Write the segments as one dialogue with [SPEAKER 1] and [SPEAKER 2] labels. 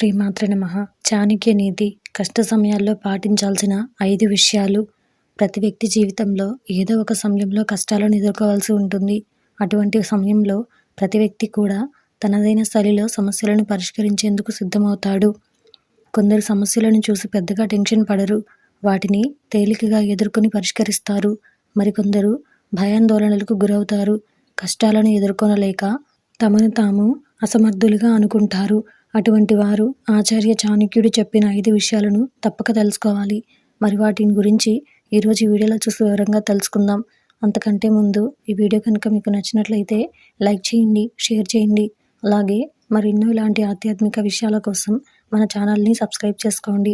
[SPEAKER 1] శ్రీమాత్రి నమ. చాణక్య నీతి. కష్ట సమయాల్లో పాటించాల్సిన ఐదు విషయాలు. ప్రతి వ్యక్తి జీవితంలో ఏదో ఒక సమయంలో కష్టాలను ఎదుర్కోవాల్సి ఉంటుంది. అటువంటి సమయంలో ప్రతి వ్యక్తి కూడా తనదైన శైలిలో సమస్యలను పరిష్కరించేందుకు సిద్ధమవుతాడు. కొందరు సమస్యలను చూసి పెద్దగా టెన్షన్ పడరు. వాటిని తేలికగా ఎదుర్కొని పరిష్కరిస్తారు. మరికొందరు భయాందోళనలకు గురవుతారు. కష్టాలను ఎదుర్కొనలేక తమను తాము అసమర్థులుగా అనుకుంటారు. అటువంటి వారు ఆచార్య చాణక్యుడు చెప్పిన ఐదు విషయాలను తప్పక తెలుసుకోవాలి. మరి వాటిని గురించి ఈరోజు ఈ వీడియోలో చూసి వివరంగా తెలుసుకుందాం. అంతకంటే ముందు ఈ వీడియో కనుక మీకు నచ్చినట్లయితే లైక్ చేయండి షేర్ చేయండి. అలాగే మరెన్నో ఇలాంటి ఆధ్యాత్మిక విషయాల కోసం మన ఛానల్ని సబ్స్క్రైబ్ చేసుకోండి.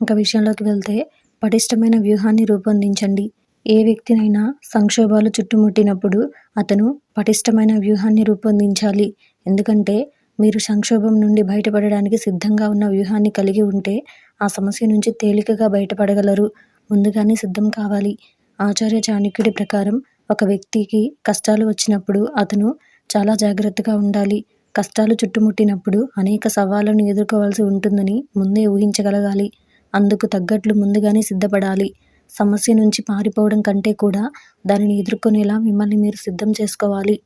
[SPEAKER 1] ఇంకా విషయంలోకి వెళ్తే పటిష్టమైన వ్యూహాన్ని రూపొందించండి. ఏ వ్యక్తినైనా సంక్షోభాలు చుట్టుముట్టినప్పుడు అతను పటిష్టమైన వ్యూహాన్ని రూపొందించాలి. ఎందుకంటే మీరు సంక్షోభం నుండి బయటపడడానికి సిద్ధంగా ఉన్న వ్యూహాన్ని కలిగి ఉంటే ఆ సమస్య నుంచి తేలికగా బయటపడగలరు. ముందుగానే సిద్ధం కావాలి. ఆచార్య చాణక్యుడి ప్రకారం ఒక వ్యక్తికి కష్టాలు వచ్చినప్పుడు అతను చాలా జాగ్రత్తగా ఉండాలి. కష్టాలు చుట్టుముట్టినప్పుడు అనేక సవాళ్ళను ఎదుర్కోవాల్సి ఉంటుందని ముందే ఊహించగలగాలి. అందుకు తగ్గట్లు ముందుగానే సిద్ధపడాలి. సమస్య నుంచి పారిపోవడం కంటే కూడా దానిని ఎదుర్కొనేలా మిమ్మల్ని మీరు సిద్ధం చేసుకోవాలి.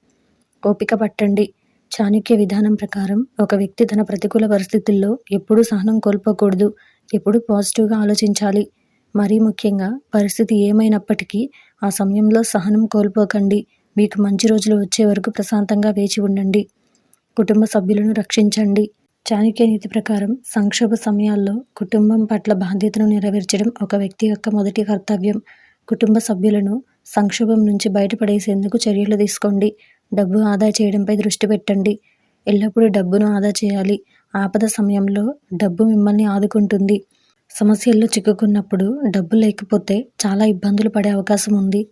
[SPEAKER 1] ఓపిక పట్టండి. చాణక్య విధానం ప్రకారం ఒక వ్యక్తి తన ప్రతికూల పరిస్థితుల్లో ఎప్పుడూ సహనం కోల్పోకూడదు ఎప్పుడూ పాజిటివ్గా ఆలోచించాలి. మరీ ముఖ్యంగా పరిస్థితి ఏమైనప్పటికీ ఆ సమయంలో సహనం కోల్పోకండి. మీకు మంచి రోజులు వచ్చే వరకు ప్రశాంతంగా వేచి ఉండండి. కుటుంబ సభ్యులను రక్షించండి. చాణక్య నీతి ప్రకారం సంక్షోభ సమయాల్లో కుటుంబం పట్ల బాధ్యతను నెరవేర్చడం ఒక వ్యక్తి యొక్క మొదటి కర్తవ్యం. కుటుంబ సభ్యులను సంక్షోభం నుంచి బయటపడేసేందుకు చర్యలు తీసుకోండి. డబ్బు ఆదా చేయడంపై దృష్టి పెట్టండి. ఎల్లప్పుడూ డబ్బును ఆదా చేయాలి. ఆపద సమయంలో డబ్బు మిమ్మల్ని ఆదుకుంటుంది. సమస్యల్లో చిక్కుకున్నప్పుడు డబ్బు లేకపోతే చాలా ఇబ్బందులు పడే అవకాశం ఉంది.